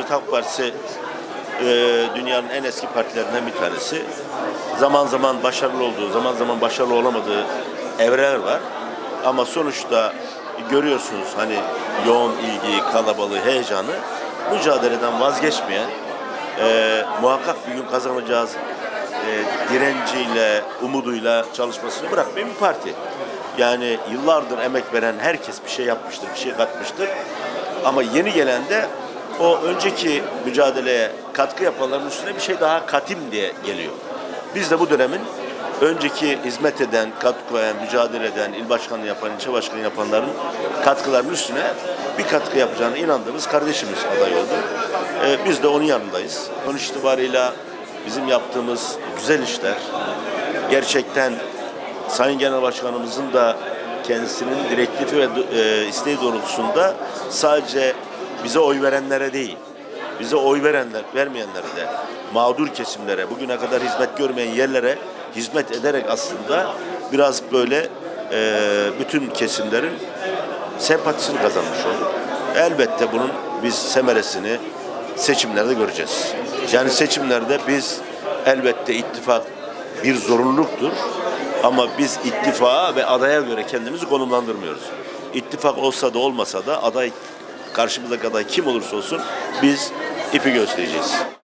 Cumhuriyet Halk Partisi e, dünyanın en eski partilerinden bir tanesi. Zaman zaman başarılı olduğu, zaman zaman başarılı olamadığı evreler var. Ama sonuçta görüyorsunuz hani yoğun ilgi, kalabalığı, heyecanı mücadeleden vazgeçmeyen, e, muhakkak bir gün kazanacağız e, direnciyle, umuduyla çalışmasını bırakmayan bir parti. Yani yıllardır emek veren herkes bir şey yapmıştır, bir şey katmıştır. Ama yeni gelen de o önceki mücadeleye katkı yapanların üstüne bir şey daha katim diye geliyor. Biz de bu dönemin önceki hizmet eden, katkı koyan, mücadele eden, il başkanlığı yapan, ilçe başkanlığı yapanların katkılarının üstüne bir katkı yapacağına inandığımız kardeşimiz aday oldu. Ee, biz de onun yanındayız. Sonuç itibarıyla bizim yaptığımız güzel işler gerçekten Sayın Genel Başkanımızın da kendisinin direktifi ve e, isteği doğrultusunda sadece bize oy verenlere değil, bize oy verenler, vermeyenlere de mağdur kesimlere, bugüne kadar hizmet görmeyen yerlere hizmet ederek aslında biraz böyle e, bütün kesimlerin sempatisini kazanmış oldu. Elbette bunun biz semeresini seçimlerde göreceğiz. Yani seçimlerde biz elbette ittifak bir zorunluluktur. Ama biz ittifaka ve adaya göre kendimizi konumlandırmıyoruz. İttifak olsa da olmasa da aday karşımızdaki aday kim olursa olsun biz ipi göstereceğiz.